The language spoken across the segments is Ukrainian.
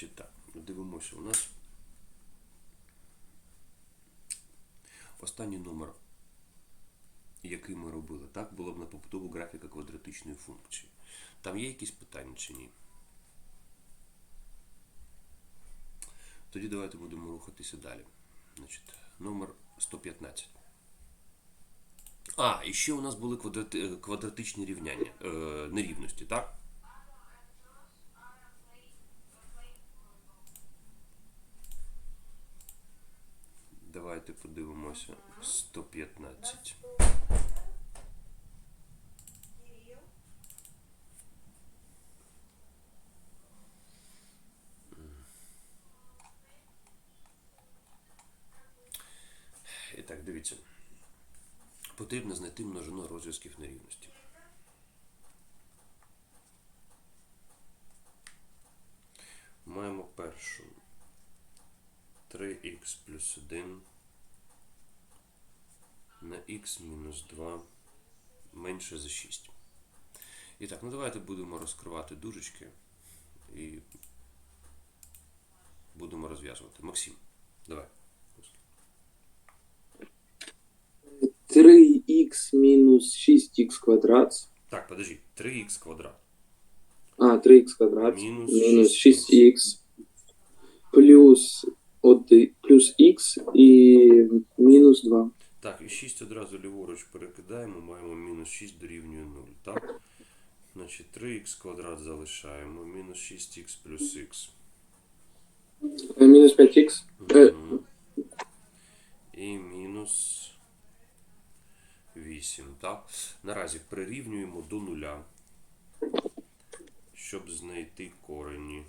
Значить так, дивимося у нас. Останній номер, який ми робили, так, було б на побудову графіка квадратичної функції. Там є якісь питання чи ні? Тоді давайте будемо рухатися далі. Значить, номер 115. А, і ще у нас були квадрати, квадратичні рівняння, е, нерівності, так? Давайте подивимося 115. І так, дивіться. Потрібно знайти множину розв'язків нерівності. Маємо першу 3х плюс 1 на х мінус 2 менше за 6. І так, ну давайте будемо розкривати дужечки і будемо розв'язувати. Максим, давай. 3х мінус 6х квадрат. Так, подожди, 3х квадрат. А, 3х квадрат Мінус мінус 6х. 6х плюс, 1, плюс х і мінус 2. Так, і 6 одразу ліворуч перекидаємо, маємо мінус 6 дорівнює 0, так? Значить, 3х квадрат залишаємо, мінус 6х плюс х. Е, Мінус 5х. Е, І мінус 8, так? Наразі прирівнюємо до нуля, щоб знайти корені.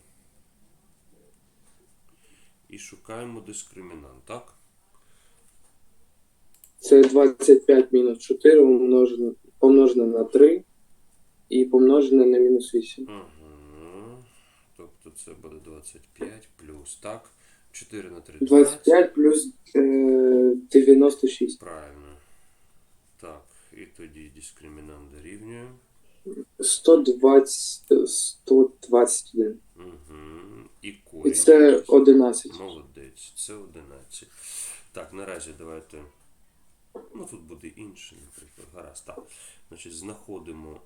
І шукаємо дискримінант, так? Це 25 мінус 4 умножене, помножене на 3 і помножене на мінус 8. Ага. Тобто це буде 25 плюс, так? 4 на 3 25 плюс е, 96. Правильно. Так, і тоді дискримінант дорівнює. 120, 121. Угу. І І це 11. Молодець, це 11. Так, наразі давайте. Ну, тут буде інше, наприклад. Гаразд. Так. Значить, знаходимо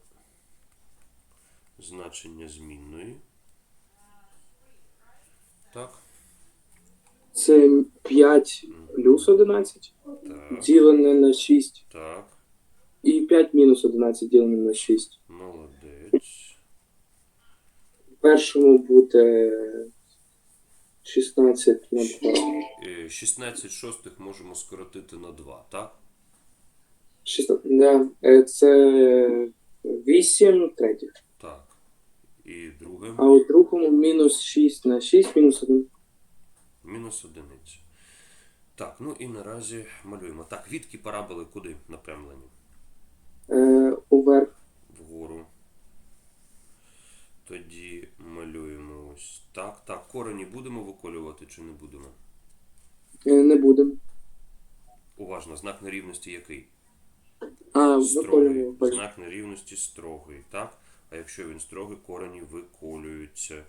значення змінної. Так. Це 5 плюс 11 Так. ділене на 6. Так. І 5 мінус 11 ділене на 6. Молодець. В першому буде 16 на 2. Е, 16 шостих можемо скоротити на 2, так? 16, да, е, це 8 третіх. Так. І друге. А у другому мінус 6 на 6 мінус 1. Мінус одиниця. Так, ну і наразі малюємо. Так, відки параболи куди напрямлені? Е, уверх. Вгору. Тоді малюємо ось так. Так, корені будемо виколювати чи не будемо? Е, не будемо. Уважно, знак нерівності який? А, Строгий. Знак нерівності строгий, так? А якщо він строгий, корені виколюються.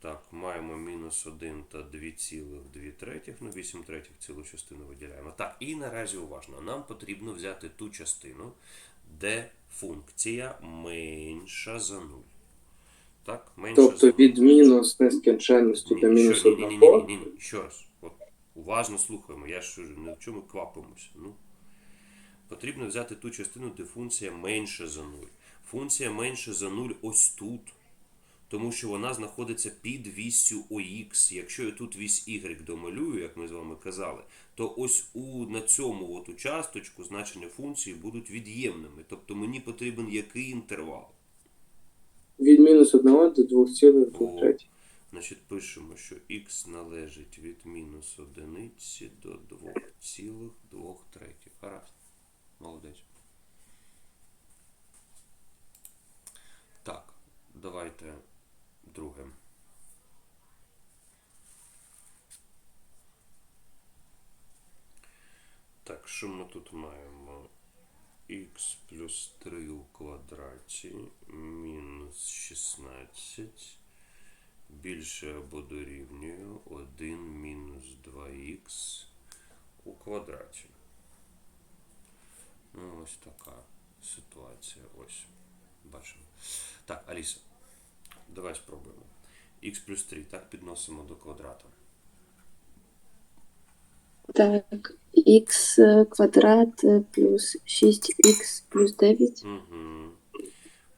Так, маємо мінус 1 та 2,2 третіх, ну 8 третіх цілу частину виділяємо. Так, і наразі уважно. Нам потрібно взяти ту частину, де функція менша за 0. Так, менша Тобто за 0. від мінус нескінченності до мінус що- ні, ні, ні, ні, ні, ні, ще раз. От, уважно слухаємо, я ж не в чому квапимося. Ну. Потрібно взяти ту частину, де функція менше за 0. Функція менше за 0 ось тут. Тому що вона знаходиться під віссю ОХ. Якщо я тут вісь Y домалюю, як ми з вами казали, то ось у, на цьому от участочку значення функції будуть від'ємними. Тобто мені потрібен який інтервал? Від мінус 1 до 2,2 третіх. Значить, пишемо, що х належить від мінус одиниці до 2,2 третіх. Гаразд. Молодець. Так, давайте друге. Так, що ми тут маємо? Х плюс 3 у квадраті мінус 16 більше або дорівнює 1 мінус 2х у квадраті. Ну, ось така ситуація. Ось. Бачимо. Так, Аліса, давай спробуємо. х плюс 3, так підносимо до квадрата. Так, х квадрат е, плюс 6х плюс 9 Угу.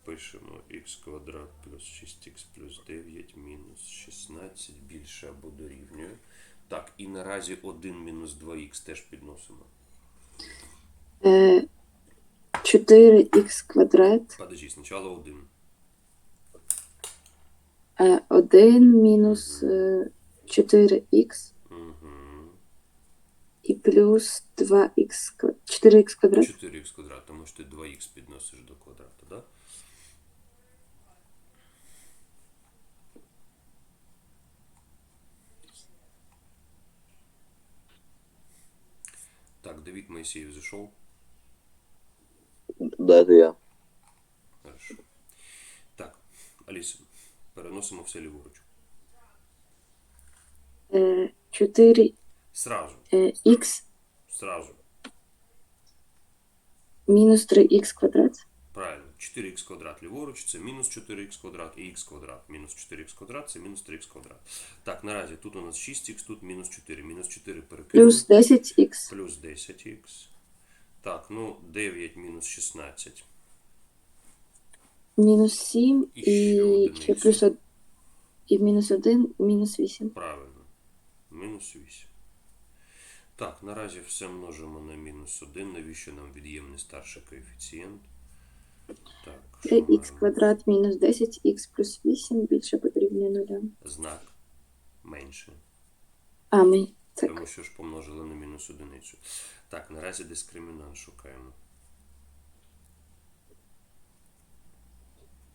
Пишемо х квадрат плюс 6х плюс 9 мінус 16 більше або дорівнює. Так, і наразі 1 мінус 2х теж підносимо. е, 4х квадрат Подожди, спочатку 1. е, 1 мінус е, 4х Угу і плюс 2х, 4х квадрат. 4х квадрат, тому що ти 2х підносиш до квадрату, так? Да? Так, Давид Моисеев зайшов. Да, это я. Хорошо. Так, Аліса, переносимо все ліворуч. Е, 4 Сразу. Э, х. Сразу. Минус 3х квадрат. Правильно. 4х квадрат ліворуч, це мінус 4х квадрат і х квадрат. Мінус 4х квадрат це мінус 3х квадрат. Так, наразі тут у нас 6х, тут мінус 4. Мінус 4 перекинемо. Плюс 10х. Плюс 10х. Так, ну 9 мінус 16. Мінус 7 і, і ще плюс 1. І мінус 1, мінус 8. Правильно. Мінус 8. Так, наразі все множимо на мінус 1. Навіщо нам від'ємний старший коефіцієнт? Так, що 3х квадрат мінус 10х плюс 8 більше потрібно 0. Знак менше. А, ми так. Тому що ж помножили на мінус одиницю. Так, наразі дискримінант шукаємо.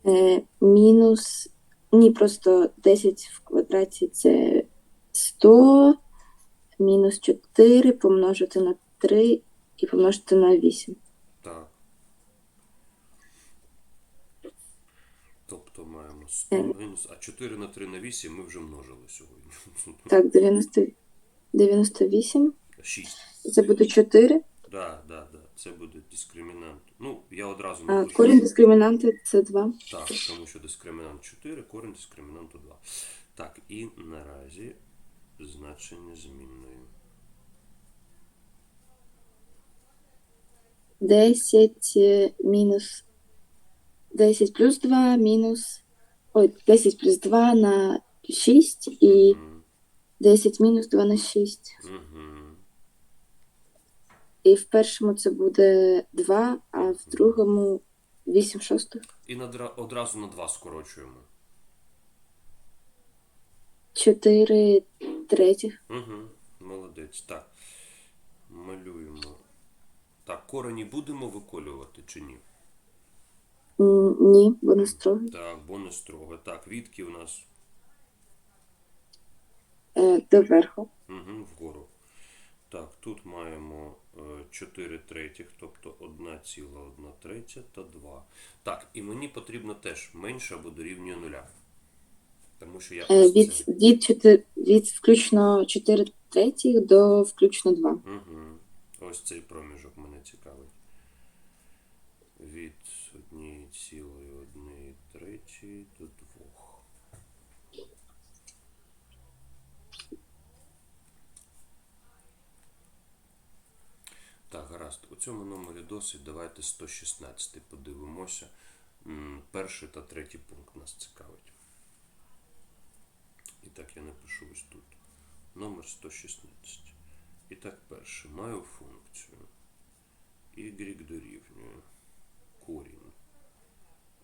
Е, мінус. Ні, просто 10 в квадраті це 100, мінус 4 помножити на 3 і помножити на 8. Так. Тобто маємо 100 Е. мінус, а 4 на 3 на 8 ми вже множили сьогодні. Так, 90, 98. 6. Це буде 4. Да, да, да. Це буде дискримінант. Ну, я одразу А напишу. корінь дискримінанти це 2. Так, тому що дискримінант 4, корінь дискримінанту 2. Так, і наразі значення змінної. 10 е, мінус 10 плюс 2 мінус. Ой, 10 плюс 2 на 6 і Мгм. 10 мінус 2 на 6. Мгм. І в першому це буде 2, а в другому 8 шостих. І надра- одразу на 2 скорочуємо. 4 третіх. Угу. Молодець. Так. Малюємо. Так, корені будемо виколювати чи ні? М, Ні, бо не строгий. Так, бо не строго. Так, відки у нас Е, доверху. угу, вгору. Так, тут маємо е, 4 третіх, тобто 1,1 третя та 2. Так, і мені потрібно теж менше або дорівнює нуля. Тому що я Е, від, від, 4, від включно 4 третіх до включно 2. Угу. Ось цей проміжок мене цікавить. Від 1,1 третій до 2. Так, гаразд. У цьому номері досить. Давайте 116 подивимося. Перший та третій пункт нас цікавить. І так, я напишу ось тут. Номер 116. І так, перше. Маю функцію y дорівнює корінь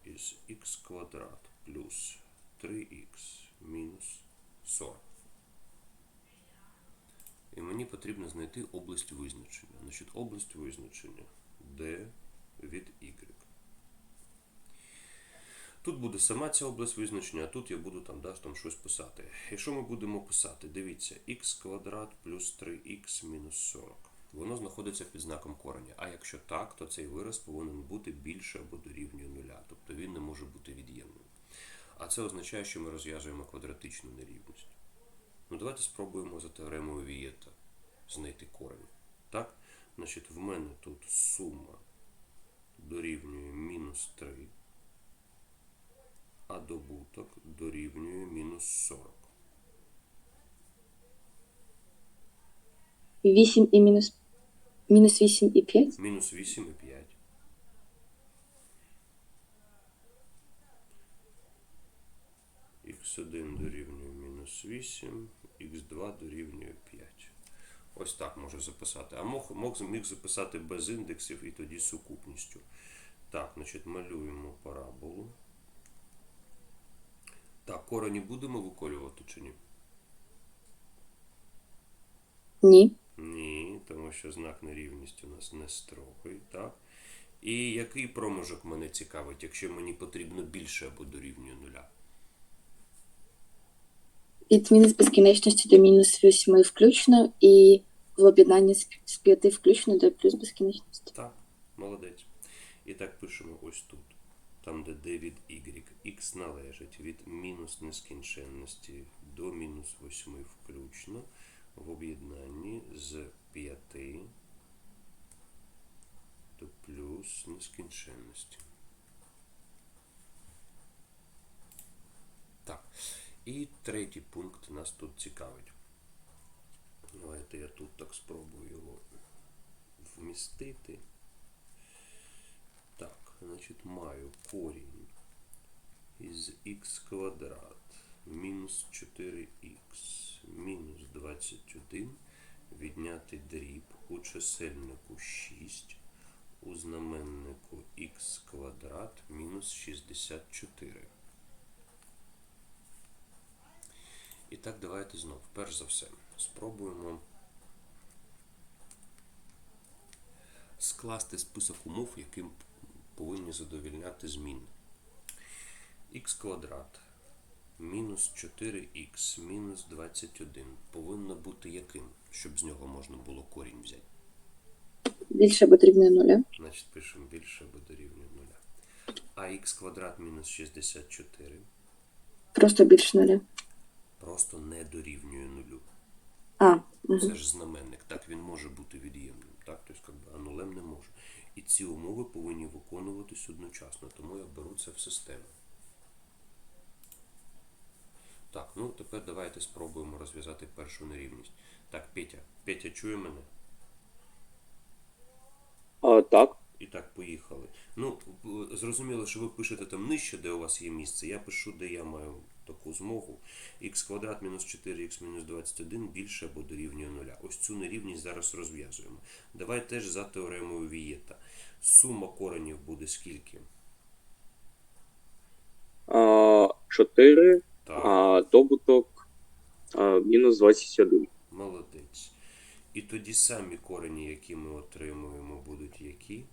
із x квадрат плюс 3x мінус 40. І мені потрібно знайти область визначення. Значить, область визначення d від y. Тут буде сама ця область визначення, а тут я буду там, да, там щось писати. І що ми будемо писати? Дивіться, х квадрат плюс 3х мінус 40. Воно знаходиться під знаком кореня. А якщо так, то цей вираз повинен бути більше або дорівнює нуля. Тобто він не може бути від'ємним. А це означає, що ми розв'язуємо квадратичну нерівність. Ну, давайте спробуємо за теоремою Вієта знайти корень. Так? Значить, в мене тут сума дорівнює мінус 3, а добуток дорівнює мінус 40. 8 і мінус, мінус 8 і 5. Мінус 8 і 5. Х1 дорівнює мінус 8, х2 дорівнює 5. Ось так можу записати. А мог, мог, міг записати без індексів і тоді сукупністю. Так, значить, малюємо параболу. Так, корені будемо виколювати чи ні? Ні. Ні, тому що знак нерівності у нас не строгий, так? І який проміжок мене цікавить, якщо мені потрібно більше або дорівнює нуля? Від мінус безкінечності до мінус 8 включно і в об'єднанні з, з 5 включно до плюс безкінечності. Так, молодець. І так пишемо ось тут. Там, де d від y, x належить від мінус нескінченності до мінус 8 включно в об'єднанні з 5 до плюс нескінченності. Так. І третій пункт нас тут цікавить. Давайте я тут так спробую його вмістити. Так, значить маю корінь із х квадрат мінус 4х мінус 21 відняти дріб у чисельнику 6 у знаменнику х квадрат мінус 64. І так, давайте знов. Перш за все, спробуємо скласти список умов, яким повинні задовільняти зміни. х квадрат мінус 4х мінус 21 повинно бути яким, щоб з нього можна було корінь взяти. Більше або дорівнює нуля. Значить, пишемо більше або дорівнює 0. А х квадрат мінус 64 Просто більше нуля. просто не дорівнює нулю. А, угу. Це ж знаменник, так він може бути від'ємним, так? Тобто, как а нулем не може. І ці умови повинні виконуватись одночасно, тому я беру це в систему. Так, ну тепер давайте спробуємо розв'язати першу нерівність. Так, Петя, Петя чує мене? А, так. І так, поїхали. Ну, зрозуміло, що ви пишете там нижче, де у вас є місце. Я пишу, де я маю таку змогу. х квадрат мінус 4х мінус 21 більше або дорівнює 0. Ось цю нерівність зараз розв'язуємо. Давай теж за теоремою Вієта. Сума коренів буде скільки? 4, Так, а добуток а, мінус 21. молодець. І тоді самі корені, які ми отримуємо, будуть які?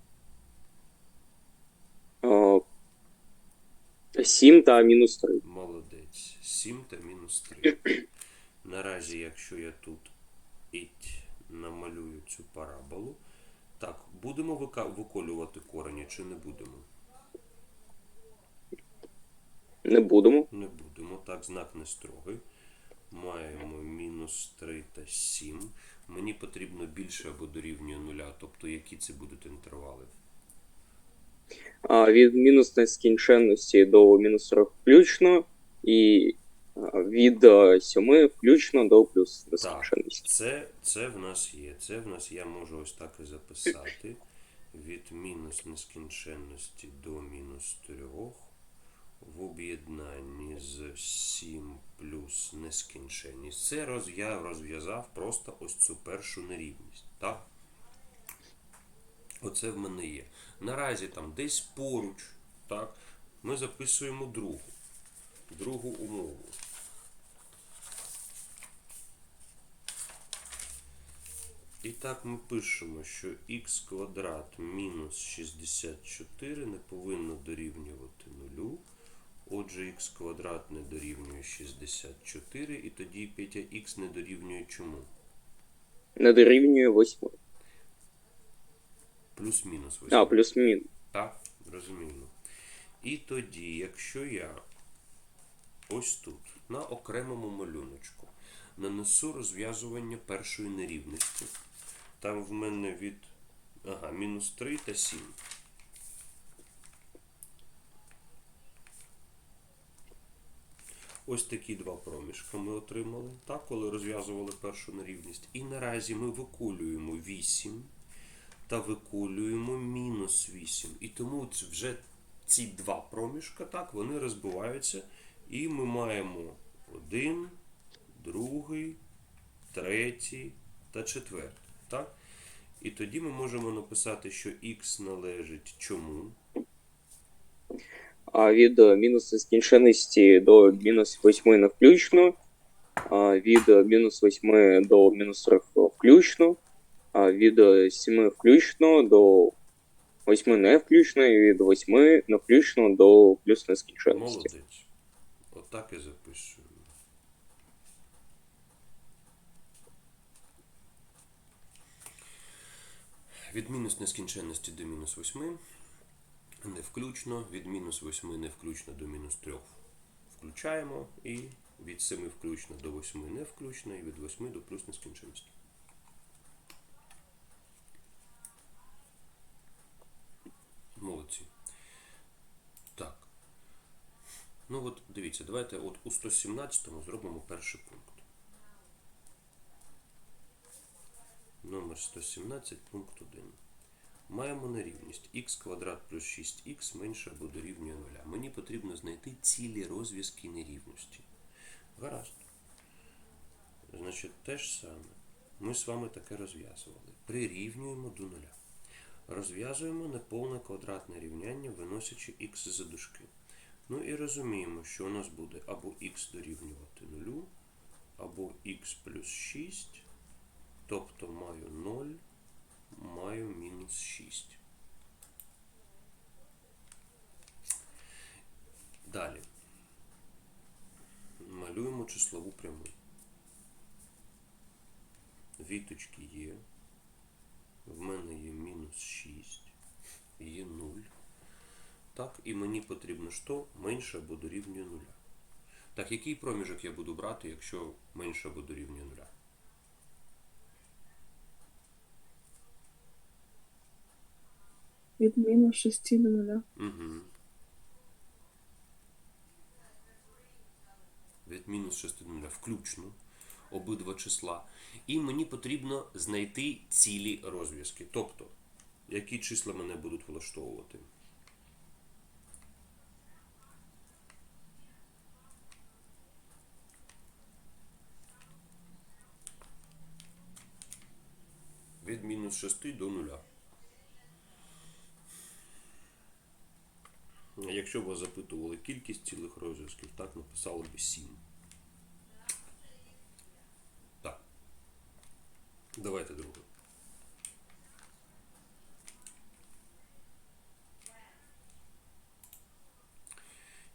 7 та мінус 3. Молодець. 7 та мінус 3. Наразі, якщо я тут іть намалюю цю параболу. Так, будемо виколювати корені чи не будемо? Не будемо. Не будемо. Так, знак не строгий. Маємо мінус 3 та 7. Мені потрібно більше або дорівнює нуля. Тобто, які це будуть інтервали? А, від мінус нескінченності до мінус 40 включно. І від 7 включно до плюс нескінченності. Це, це в нас є. Це в нас я можу ось так і записати. Від мінус нескінченності до мінус 3 в об'єднанні з 7 плюс нескінченність. Це роз, я розв'язав просто ось цю першу нерівність. Так? Оце в мене є. Наразі там десь поруч, так, ми записуємо другу, другу умову. І так ми пишемо, що х квадрат мінус 64 не повинно дорівнювати нулю. Отже, х квадрат не дорівнює 64, і тоді Петя х не дорівнює чому? Не дорівнює 8. Плюс-мінус 8. А, плюс мінус. Так, розумію. І тоді, якщо я ось тут, на окремому малюночку. Нанесу розв'язування першої нерівності. Там в мене від ага, мінус 3 та 7. Ось такі два проміжки ми отримали, так, коли розв'язували першу нерівність. І наразі ми викулюємо 8 та викулюємо мінус 8. І тому вже ці два проміжка, так, вони розбиваються, і ми маємо один, другий, третій та четвертий. Так? І тоді ми можемо написати, що х належить чому? А від е, мінус нескінченності до мінус 8 не включно, а від е, мінус 8 до мінус 3 включно, а від е, 7 включно до 8 не включно, і від 8 не включно до плюс нескінченності. Молодець. Отак і записуємо. Від мінус нескінченності до мінус 8 не включно, від мінус 8 не включно до мінус 3 включаємо, і від 7 включно до 8 не включно, і від 8 до плюс нескінченності. Молодці. Так. Ну от дивіться, давайте от у 117-му зробимо перший пункт. Номер 117, пункт 1. Маємо нерівність х квадрат плюс 6х менше або дорівнює 0. Мені потрібно знайти цілі розв'язки нерівності. Гаразд. Значить, те ж саме. Ми з вами таке розв'язували. Прирівнюємо до нуля. Розв'язуємо неповне квадратне рівняння, виносячи х за дужки. Ну і розуміємо, що у нас буде або х дорівнювати 0, або х плюс 6, тобто маю 0, маю мінус 6. Далі. Малюємо числову пряму. Віточки є. В мене є мінус 6, є 0. Так, і мені потрібно що менше або дорівнює 0. Так, який проміжок я буду брати, якщо менше або дорівнює 0? Від мінус 6 до 0. Угу. Від мінус 6 до 0 включно обидва числа. І мені потрібно знайти цілі розв'язки. Тобто, які числа мене будуть влаштовувати. Від мінус 6 до 0. Якщо б вас запитували кількість цілих розв'язків, так написали б 7. Так. Давайте друге.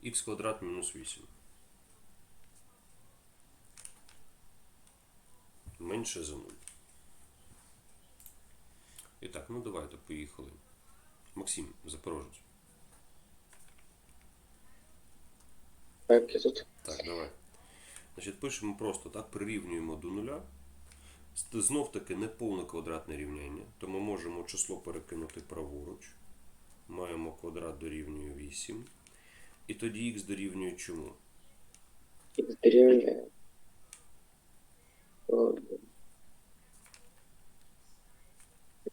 х квадрат мінус 8. Менше за 0. І так, ну давайте, поїхали. Максим, Запорожець. Так, я тут. Так, давай. Значить, пишемо просто так, прирівнюємо до нуля. Знов таки не повне квадратне рівняння, то ми можемо число перекинути праворуч. Маємо квадрат дорівнює 8. І тоді х дорівнює чому? Х дорівнює.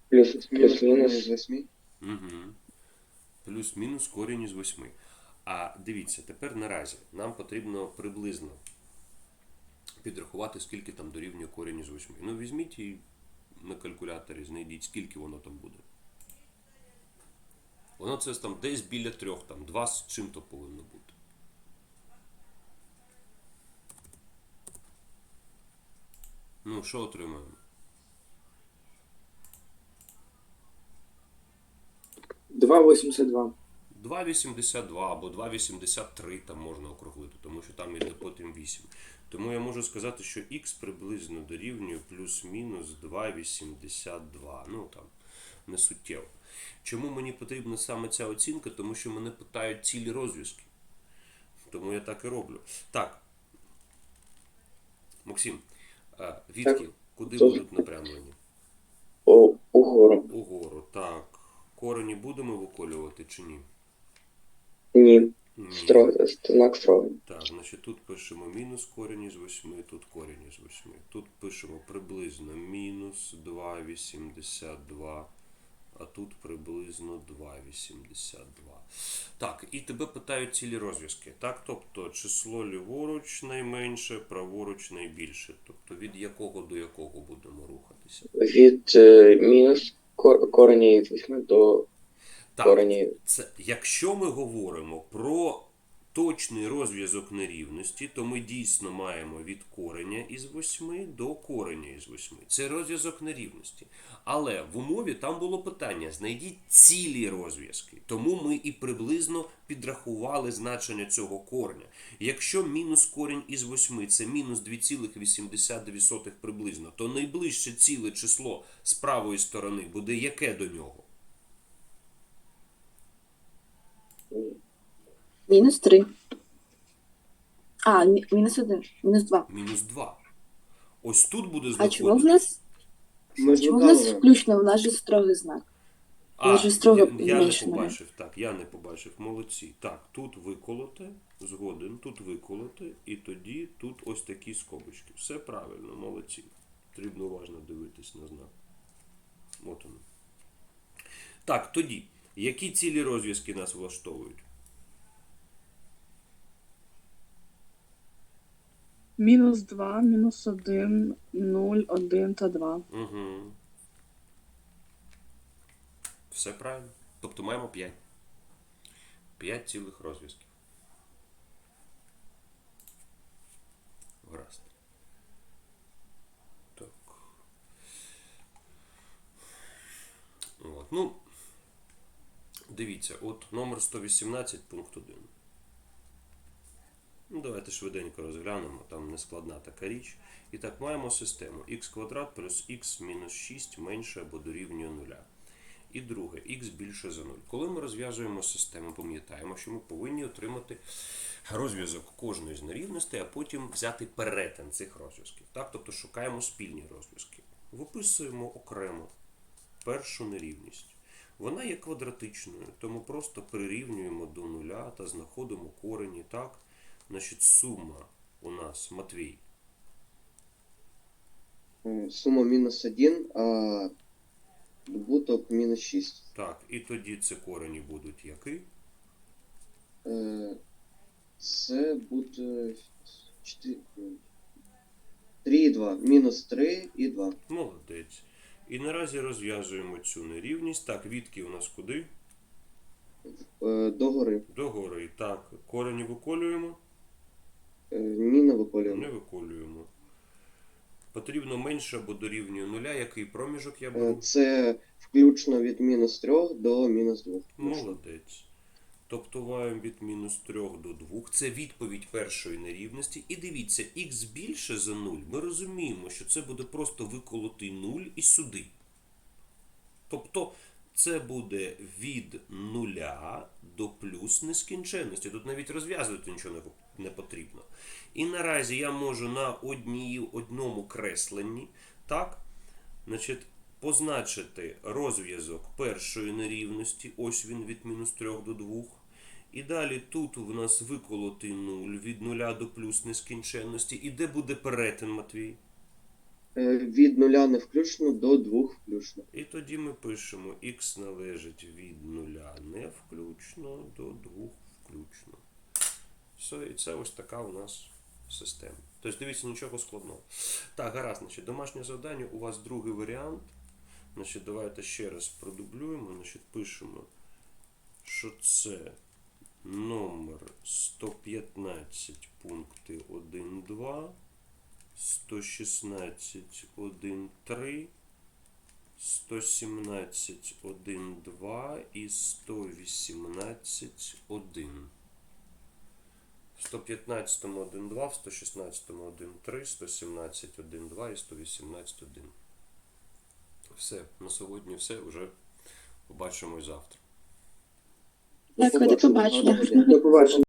Плюс, плюс-мінус. 8. Угу. Плюс-мінус корінь із 8. А дивіться, тепер наразі нам потрібно приблизно підрахувати, скільки там дорівнює корінь із 8. Ну, візьміть і на калькуляторі знайдіть, скільки воно там буде. Воно це там десь біля трьох, там, два з чим-то повинно бути. Ну, що отримаємо? 2,82. 2,82 або 2,83 там можна округлити, тому що там іде потім 8. Тому я можу сказати, що х приблизно дорівнює плюс-мінус 2,82. Ну там не суттєво. Чому мені потрібна саме ця оцінка? Тому що мене питають цілі розв'язки. Тому я так і роблю. Так. Максим, а, відки куди будуть напрямлені? О, угору. Угору. Так. Корені будемо виколювати чи ні? Ні. Ні. Знак строго. Так, значить тут пишемо мінус корінь із 8, тут корінь із 8. Тут пишемо приблизно мінус 2,82, а тут приблизно 2,82. Так, і тебе питають цілі розв'язки. Так, тобто число ліворуч найменше, праворуч найбільше. Тобто від якого до якого будемо рухатися. Від е, мінус кор- кореня із 8 до Так, кореня. Це якщо ми говоримо про точний розв'язок нерівності, то ми дійсно маємо від кореня із 8 до кореня із 8. Це розв'язок нерівності. Але в умові там було питання: знайдіть цілі розв'язки. Тому ми і приблизно підрахували значення цього кореня. Якщо мінус корінь із 8 це мінус 2,82 приблизно, то найближче ціле число з правої сторони буде яке до нього? Мінус 3. А, мі- мінус 1. Мінус 2. Мінус 2. Ось тут буде А знаходитися. чому в нас, Ми ж чому в нас виконували. включно? У нас же строгий знак. А, Дуже строго я, я не зменшено. побачив, так, я не побачив. Молодці. Так, тут виколоте, згоден, тут виколоте, і тоді тут ось такі скобочки. Все правильно, молодці. Потрібно уважно дивитись на знак. От воно. Так, тоді, які цілі розв'язки нас влаштовують? Мінус 2, мінус 1, 0, 1 та 2. Угу. Все правильно. Тобто маємо 5. 5 цілих розв'язків. Гаразд. Так. От. Ну, дивіться, от номер 118, пункт 1. Ну, давайте швиденько розглянемо, там нескладна така річ. І так, маємо систему х квадрат плюс х мінус 6 менше або дорівнює 0. І друге, х більше за 0. Коли ми розв'язуємо систему, пам'ятаємо, що ми повинні отримати розв'язок кожної з нерівностей, а потім взяти перетин цих розв'язків. Так? Тобто шукаємо спільні розв'язки. Виписуємо окремо першу нерівність. Вона є квадратичною, тому просто прирівнюємо до нуля та знаходимо корені. Так? Значить, сума у нас Матвій. М, Сумма минус 1, а добуток минус 6. Так, і тоді це корені будуть які? Е, Це буде 3 і 2. Мінус 3 і 2. Молодець. І наразі розв'язуємо цю нерівність. Так, відки у нас куди? Е, Догори. Догори. Так, корені виколюємо? Е, Ні, не Не виколюємо. виколюємо. Потрібно менше або дорівнює нуля. Який проміжок я Е, беру? Це включно від мінус 3 до мінус 2. Молодець. Тобто маємо від мінус 3 до 2. Це відповідь першої нерівності. І дивіться, х більше за 0. Ми розуміємо, що це буде просто виколотий 0 і сюди. Тобто це буде від 0 до плюс нескінченності. Тут навіть розв'язувати нічого не, не потрібно. І наразі я можу на одній, одному кресленні, так, значить, позначити розв'язок першої нерівності, ось він від мінус 3 до 2. І далі тут в нас виколотий 0 від 0 до плюс нескінченності. І де буде перетин, Матвій? Е, Від 0 не включно до 2 включно. І тоді ми пишемо x належить від 0 не включно до 2 включно. Все, і це ось така у нас система. Тобто, дивіться, нічого складного. Так, гаразд, значить, домашнє завдання, у вас другий варіант. Значить, давайте ще раз продублюємо. Значить, пишемо, що це номер 115 пункти 1, 2, 116, 1, 3, 117, 1, 2 і 118, 1. В 115, 1, 2, в 116, 1, 3, 117, 1, 2 і 118, 1. Все, на сьогодні все. Вже побачимось завтра. Дякую, до побачення. До побачення.